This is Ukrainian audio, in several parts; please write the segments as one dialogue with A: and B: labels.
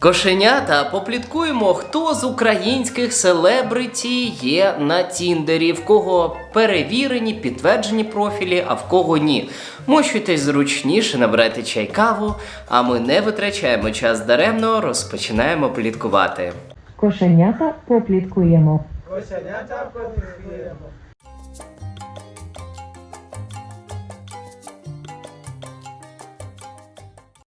A: Кошенята, попліткуємо, хто з українських селебриті є на Тіндері, в кого перевірені, підтверджені профілі, а в кого ні. Мощуйтесь зручніше, набирайте чай каву, а ми не витрачаємо час даремно, розпочинаємо пліткувати.
B: Кошенята попліткуємо.
C: Кошенята попліткуємо.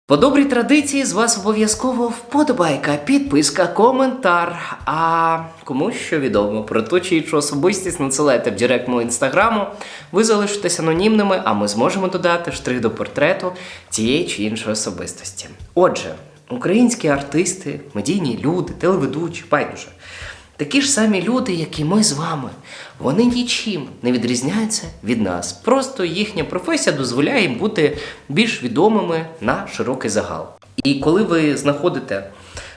A: По добрій традиції з вас обов'язково вподобайка, підписка, коментар. А комусь що відомо про ту чи іншу особистість надсилайте в директ мого інстаграму. Ви залишитесь анонімними, а ми зможемо додати штрих до портрету тієї чи іншої особистості. Отже, українські артисти, медійні люди, телеведучі, байдуже. Такі ж самі люди, як і ми з вами. Вони нічим не відрізняються від нас. Просто їхня професія дозволяє їм бути більш відомими на широкий загал. І коли ви знаходите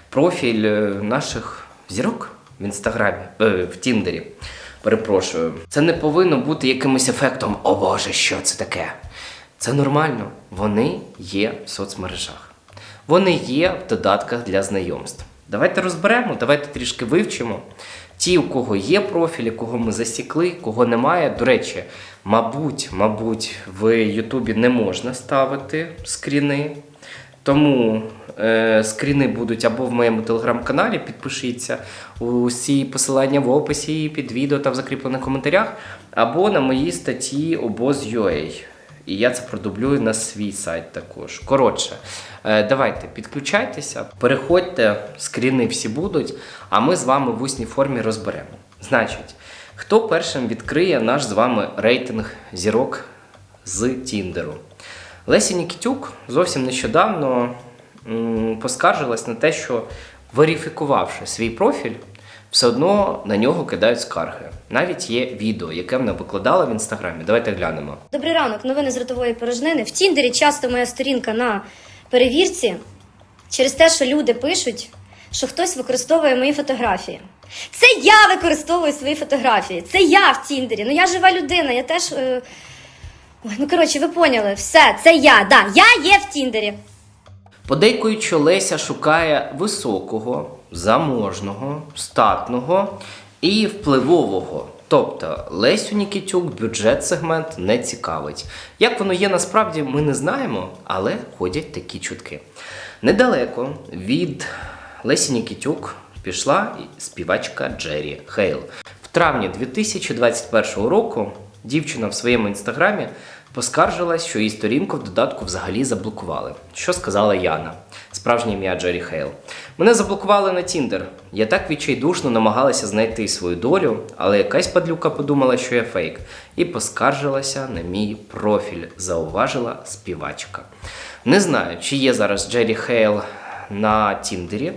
A: профіль е, наших зірок в інстаграмі, е, в Тіндері, перепрошую, це не повинно бути якимось ефектом О Боже, що це таке? Це нормально. Вони є в соцмережах. Вони є в додатках для знайомств. Давайте розберемо, давайте трішки вивчимо. Ті, у кого є профілі, кого ми засікли, кого немає. До речі, мабуть, мабуть, в Ютубі не можна ставити скріни. Тому е, скріни будуть або в моєму телеграм-каналі, підпишіться, усі посилання в описі під відео та в закріплених коментарях, або на моїй статті обоз.ua. І я це продублюю на свій сайт також. Коротше, е, давайте підключайтеся, переходьте, скріни всі будуть, а ми з вами в усній формі розберемо. Значить, хто першим відкриє наш з вами рейтинг зірок з Тіндеру? Лесі Нікітюк зовсім нещодавно поскаржилась на те, що верифікувавши свій профіль, все одно на нього кидають скарги. Навіть є відео, яке вона викладала в інстаграмі. Давайте глянемо.
D: Добрий ранок, новини з ротової порожнини. В Тіндері часто моя сторінка на перевірці через те, що люди пишуть, що хтось використовує мої фотографії. Це я використовую свої фотографії. Це я в Тіндері. Ну я жива людина, я теж. Е... Ой, ну коротше, ви поняли, все, це я. Да, я є в Тіндері.
A: Подейкують, що Леся шукає високого, заможного, статного і впливового. Тобто Лесю Нікітюк бюджет сегмент не цікавить. Як воно є насправді, ми не знаємо, але ходять такі чутки. Недалеко від Лесі Нікітюк пішла співачка Джері Хейл. В травні 2021 року дівчина в своєму інстаграмі поскаржилась, що її сторінку в додатку взагалі заблокували. Що сказала Яна, справжнє ім'я Джері Хейл. Мене заблокували на Тіндер. Я так відчайдушно намагалася знайти свою долю, але якась падлюка подумала, що я фейк, і поскаржилася на мій профіль, зауважила співачка. Не знаю, чи є зараз Джері Хейл на Тіндері.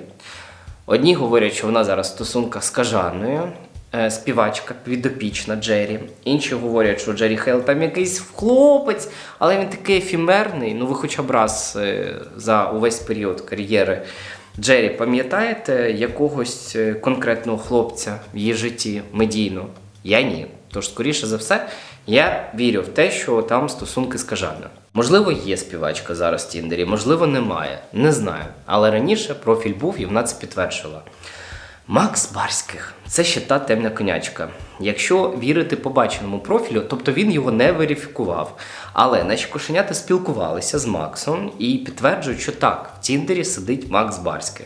A: Одні говорять, що вона зараз в стосунках з кажаною, співачка підопічна Джері. Інші говорять, що Джері Хейл там якийсь хлопець, але він такий ефімерний. Ну, ви хоча б раз е, за увесь період кар'єри Джері пам'ятаєте якогось е, конкретного хлопця в її житті медійно? Я ні. Тож, скоріше за все, я вірю в те, що там стосунки з кажаною. Можливо, є співачка зараз в Тіндері, можливо, немає. Не знаю. Але раніше профіль був і вона це підтверджувала. Макс Барських це ще та темна конячка. Якщо вірити побаченому профілю, тобто він його не верифікував. Але наші кошенята спілкувалися з Максом і підтверджують, що так, в Тіндері сидить Макс Барських.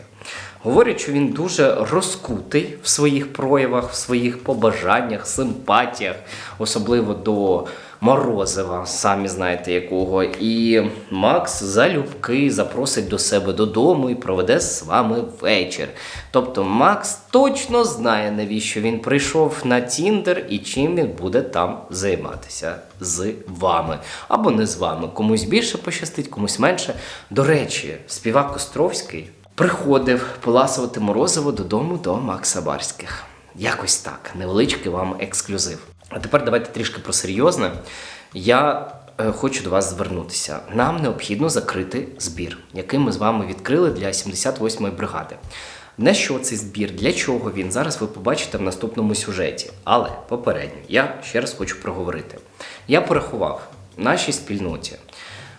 A: Говорять, що він дуже розкутий в своїх проявах, в своїх побажаннях, симпатіях, особливо до Морозива, самі знаєте якого. І Макс залюбки запросить до себе додому і проведе з вами вечір. Тобто Макс точно знає, навіщо він прийшов на Тіндер і чим він буде там займатися з вами. Або не з вами. Комусь більше пощастить, комусь менше. До речі, співак Островський приходив поласувати морозиво додому до Макса Барських. Якось так, невеличкий вам ексклюзив. А тепер давайте трішки про серйозне. Я е, хочу до вас звернутися. Нам необхідно закрити збір, який ми з вами відкрили для 78-ї бригади. На що цей збір, для чого він? Зараз ви побачите в наступному сюжеті. Але попередньо я ще раз хочу проговорити. Я порахував нашій спільноті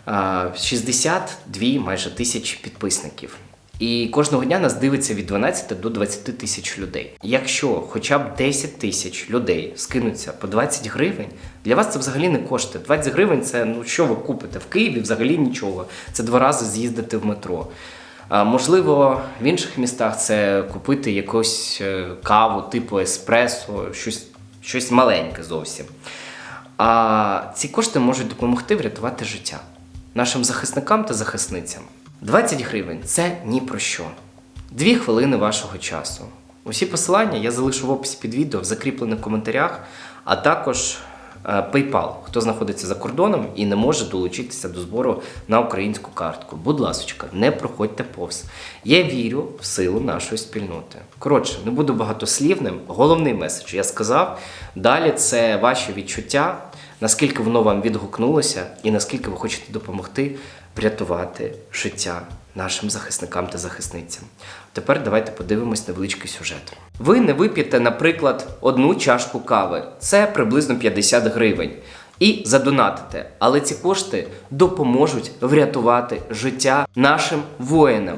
A: а, 62 майже тисячі підписників. І кожного дня нас дивиться від 12 до 20 тисяч людей. Якщо хоча б 10 тисяч людей скинуться по 20 гривень, для вас це взагалі не кошти. 20 гривень це ну що ви купите в Києві? Взагалі нічого. Це два рази з'їздити в метро. А, можливо, в інших містах це купити якусь е, каву, типу еспресо, щось, щось маленьке зовсім. А ці кошти можуть допомогти врятувати життя нашим захисникам та захисницям. 20 гривень це ні про що. Дві хвилини вашого часу. Усі посилання я залишу в описі під відео в закріплених коментарях, а також е, PayPal, хто знаходиться за кордоном і не може долучитися до збору на українську картку. Будь ласка, не проходьте повз. Я вірю в силу нашої спільноти. Коротше, не буду багатослівним. Головний меседж я сказав. Далі це ваші відчуття, наскільки воно вам відгукнулося, і наскільки ви хочете допомогти врятувати життя нашим захисникам та захисницям. Тепер давайте подивимось невеличкий сюжет. Ви не вип'єте, наприклад, одну чашку кави, це приблизно 50 гривень. І задонатите, але ці кошти допоможуть врятувати життя нашим воїнам.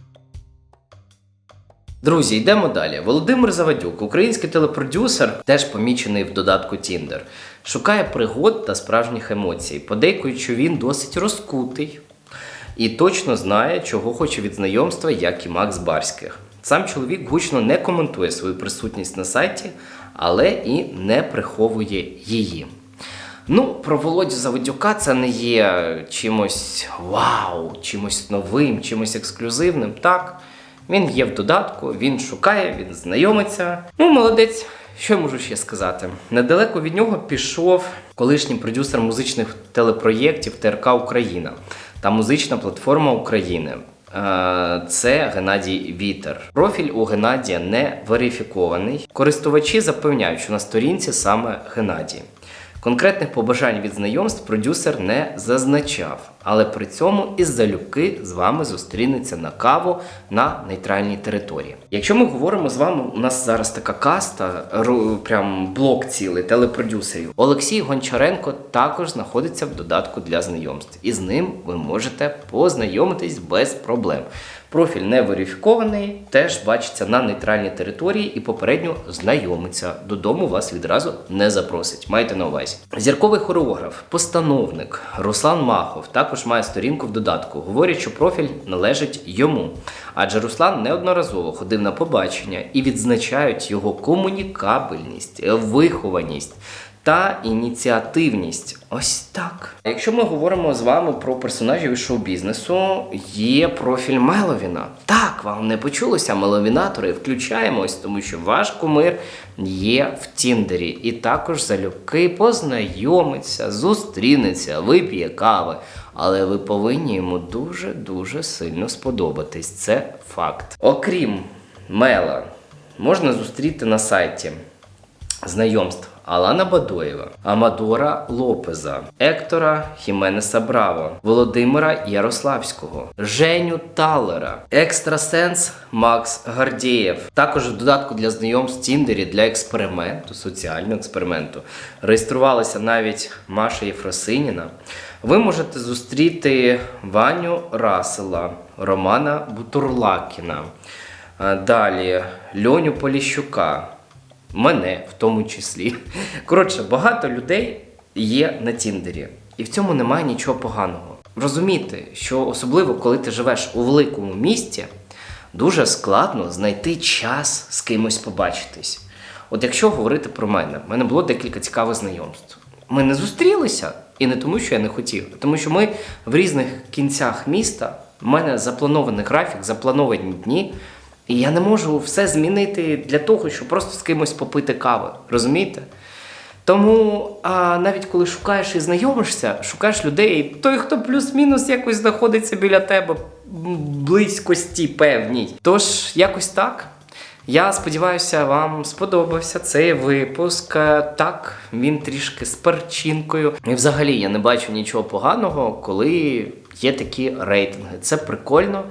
A: Друзі, йдемо далі. Володимир Завадюк, український телепродюсер, теж помічений в додатку Tinder, шукає пригод та справжніх емоцій. Подейкують, що він досить розкутий і точно знає, чого хоче від знайомства, як і Макс Барських. Сам чоловік гучно не коментує свою присутність на сайті, але і не приховує її. Ну, про Володю Заводюка це не є чимось вау, чимось новим, чимось ексклюзивним. Так, він є в додатку, він шукає, він знайомиться. Ну, молодець. Що я можу ще сказати? Недалеко від нього пішов колишній продюсер музичних телепроєктів ТРК Україна та музична платформа України. Е, Це Геннадій Вітер. Профіль у Геннадія не верифікований. Користувачі запевняють, що на сторінці саме Геннадій. Конкретних побажань від знайомств продюсер не зазначав, але при цьому із залюбки з вами зустрінеться на каву на нейтральній території. Якщо ми говоримо з вами, у нас зараз така каста, прям блок цілий телепродюсерів. Олексій Гончаренко також знаходиться в додатку для знайомств, і з ним ви можете познайомитись без проблем. Профіль не верифікований, теж бачиться на нейтральній території і попередньо знайомиться. Додому вас відразу не запросить. Майте на увазі. Зірковий хореограф, постановник Руслан Махов також має сторінку в додатку. Говорять, що профіль належить йому. Адже Руслан неодноразово ходив на побачення і відзначають його комунікабельність, вихованість та ініціативність. Ось так. Якщо ми говоримо з вами про персонажів із шоу-бізнесу, є профіль Меловіна. Так, вам не почулося, меловінатори, включаємось, тому що ваш кумир є в Тіндері. І також залюбки познайомиться, зустрінеться, вип'є кави. Але ви повинні йому дуже-дуже сильно сподобатись. Це факт. Окрім Мела, можна зустріти на сайті знайомств Алана Бадоєва, Амадора Лопеза, Ектора Хіменеса Браво, Володимира Ярославського, Женю Талера, Екстрасенс Макс Гардієв. Також в додатку для знайомств в Тіндері для експерименту, соціального експерименту. Реєструвалася навіть Маша Єфросиніна. ви можете зустріти Ваню Расела, Романа Бутурлакіна, далі Льоню Поліщука, мене в тому числі. Коротше, багато людей є на Тіндері, і в цьому немає нічого поганого. Розумійте, що особливо коли ти живеш у великому місті, дуже складно знайти час з кимось побачитись. От якщо говорити про мене, в мене було декілька цікавих знайомств. Ми не зустрілися, і не тому, що я не хотів, а тому що ми в різних кінцях міста. У мене запланований графік, заплановані дні, і я не можу все змінити для того, щоб просто з кимось попити кави. Розумієте? Тому а, навіть коли шукаєш і знайомишся, шукаєш людей, той, хто плюс-мінус якось знаходиться біля тебе, близькості певній. Тож, якось так. Я сподіваюся, вам сподобався цей випуск. Так, він трішки з перчинкою. І взагалі я не бачу нічого поганого, коли є такі рейтинги. Це прикольно,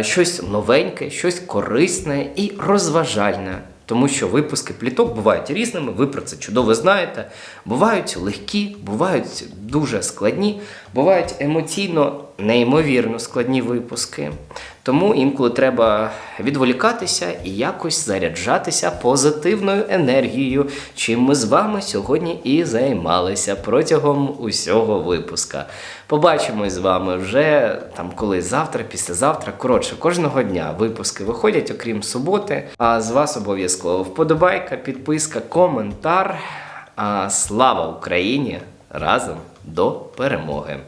A: щось новеньке, щось корисне і розважальне. Тому що випуски пліток бувають різними, ви про це чудово знаєте. Бувають легкі, бувають дуже складні, бувають емоційно неймовірно складні випуски. Тому інколи треба відволікатися і якось заряджатися позитивною енергією, чим ми з вами сьогодні і займалися протягом усього випуска. Побачимось з вами вже там коли завтра, післязавтра. Коротше, кожного дня випуски виходять, окрім суботи. А з вас обов'язково вподобайка, підписка, коментар. А слава Україні! Разом до перемоги!